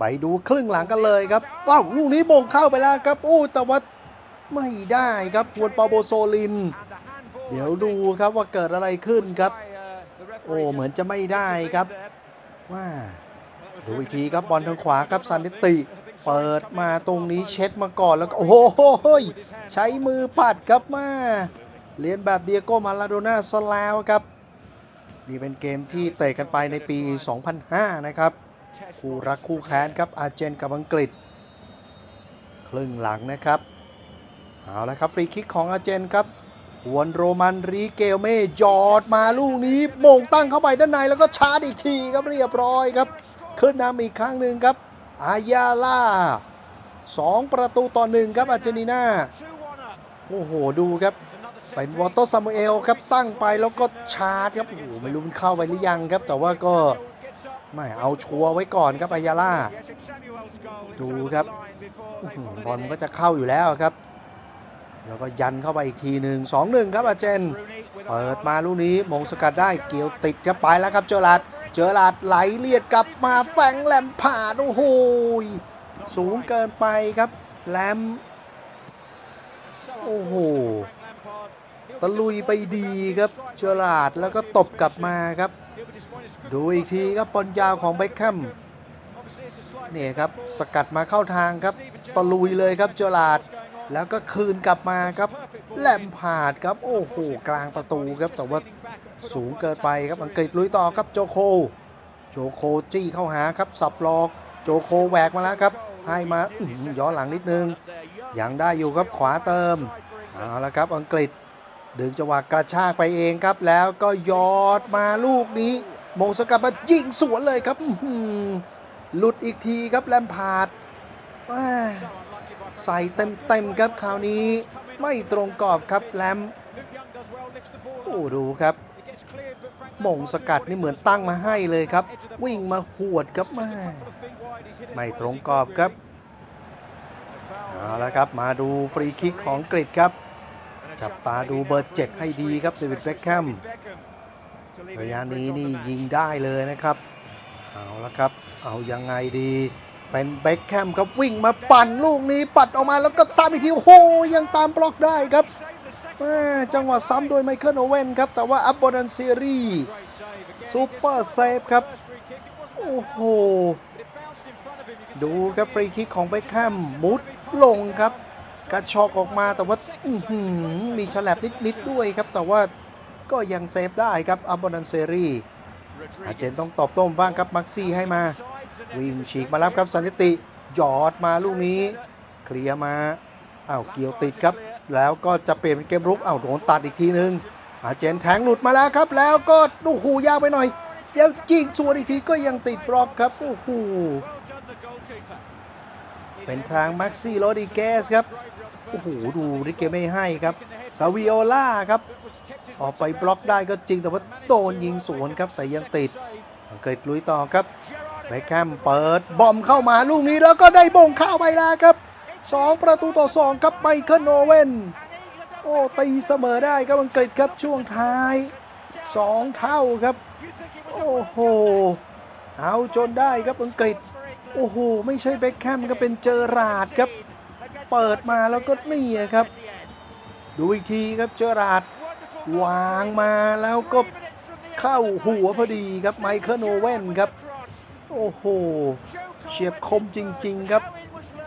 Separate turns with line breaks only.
ไปดูครึ่งหลังกันเลยครับว้าวลูกนี้มงเข้าไปแล้วครับโอ้แต่ว่าไม่ได้ครับควนปาโบโซลิน เดี๋ยวดูครับว่าเกิดอะไรขึ้นครับ โอ้เหมือนจะไม่ได้ครับว่าดูอีกทีครับบอลทางขวาครับซันนิติ เปิดมาตรงนี้เช็ดมาก่อนแล้วก็โอ้โหใช้มือปัดครับมาเรียนแบบเดียโก้มาลาโดน่าซะแล้วครับ นี่เป็นเกมที่เตะกันไปในปี 2005 นะครับ คู่รักคู่แค้นครับอาร์เจนกับอังกฤษ ครึ่งหลังนะครับเอาละครับฟรีคิกของอาร์เจนครับหวนโรมันรีเกลเม่ยอดมาลูกนี้โมงตั้งเข้าไปด้านในแล้วก็ชาร์จอีกทีครับเรียบร้อยครับ ขึ้นนำอีกครั้งหนึ่งครับ อายาล่าสองประตูต่อหนึ่งครับอาร์เจนตินาโอ้โหดูครับ เป็นวอเตอร์ซามูเอลครับตั้งไปแล้วก็ชาร์จครับโอ้โหไม่รู้มันเข้าไปหรือยังครับ แต่ว่าก็ ไม่เอาชัวร์ไว้ก่อนครับอายาล่าดูครับบอลมันก็จะเข้าอยู่แล้วครับ แล้วก็ยันเข้าไปอีกทีหนึ่งสองหนึ่งครับอาเจน เปิดมาลูกนี้มงสกัดได้เกี่ยวติดครับไปแล้วครับเจอราดเจอราดไหลเลียดกลับมาแฝงแหลมผ่านโอ้โหสูงเกินไปครับแหลมโอ้โหตะลุยไปดีครับเจอราดแล้วก็ตบกลับมาครับ ดูอีกทีครับบอลยาวของเบคแคมเนี่ยครับสกัดมาเข้าทางครับตะลุยเลยครับเจอราดแล้วก็คืนกลับมาครับแหลมผาดครับโอ้โหกลางประตูครับแต่ว่าสูงเกินไปครับอังกฤษลุยต่อครับโจโค โจโคจี้เข้าหาครับสับหลอก โจโคแหวกมาแล้วครับให้มาย้อนหลังนิดนึงยังได้อยู่ครับขวาเติมเอาละครับอังกฤษ ดึงจังหวะกระชากไปเองครับ แล้วก็ยอดมาลูกนี้มงสกัดมายิงสวนเลยครับหลุดอีกทีครับแลมพาร์ดใส่เต็มๆครับคราวนี้ไม่ตรงกรอบครับแลมโอ้ดูครับมงสกัดนี่เหมือนตั้งมาให้เลยครับ วิ่งมาหวดครับแม่ไม่ตรงกรอบครับเอาละครับมาดูฟรีคิกของอังกฤษครับ จับตาดูเบอร์7ให้ดีครับเดวิดเบ็คแคมระยะนี้นี่ยิงได้เลยนะครับ เอาละครับ เอายังไงดี เป็นเบ็คแคมครับวิ่งมาปั่นลูกนี้ปัดออกมาแล้วก็ซ้ำอีกทีโอ้โหยังตามบล็อกได้ครับจังหวะซ้ำโดยไมเคิลโอเว่นครับ แต่ว่าอับบอนันเซีรีซูเปอร์เซฟครับ โอ้โห ดูครับฟรีคิกของเบ็คแฮมมุดลงครับ กระชอกออกมาแต่ว่าอืมีฉลับนิดๆด้วยครับ แต่ว่าก็ยังเซฟได้ครับอับบอนันเซรีอาเจนต้องตอบโต้บ้างครับมักซี่ให้มา วิ่งฉีกมารับครับสันนิติ หยอดมาลูกนี้ เคลียร์มาอ้าวเกี่ยวติดครับ แล้วก็จะเปลี่ยนเป็นเกมรุกอ้าวโดนตัดอีกทีนึง อาเจนแทงหลุดมาแล้วครับ แล้วก็โอ้โหยาวไปหน่อยเดี๋ยวจิงสวนอีกทีก็ยังติดบล็อกครับโอ้โห เป็นทางแม็กซี่โรดิเกสครับ โอ้โห ดูริเกไม่ให้ครับซาวิโอล่าครับ ออกไปบล็อกได้ก็จริงแต่ว่าโดนยิงสวนครับแต่ยังติด อังกฤษลุยต่อครับเบคแคมเปิดบอมเข้ามาลูกนี้แล้วก็ได้บงเข้าไปแล้วครับ 2 ประตูต่อ 2 ครับไมเคิลโนเวนโอ้ตีเสมอได้ครับอังกฤษครับช่วงท้าย 2 เท่าครับ โอ้โห เอาจนได้ครับอังกฤษ โอ้โห ไม่ใช่เบคแฮมก็เป็นเจอราดครับ เปิดมาแล้วก็นี่ครับ ดูอีกทีครับเจอราดวางมาแล้วก็เข้าหัวพอดีครับไมเคิลโอเว่นครับ โอ้โห เฉียบคมจริง ๆ ครับ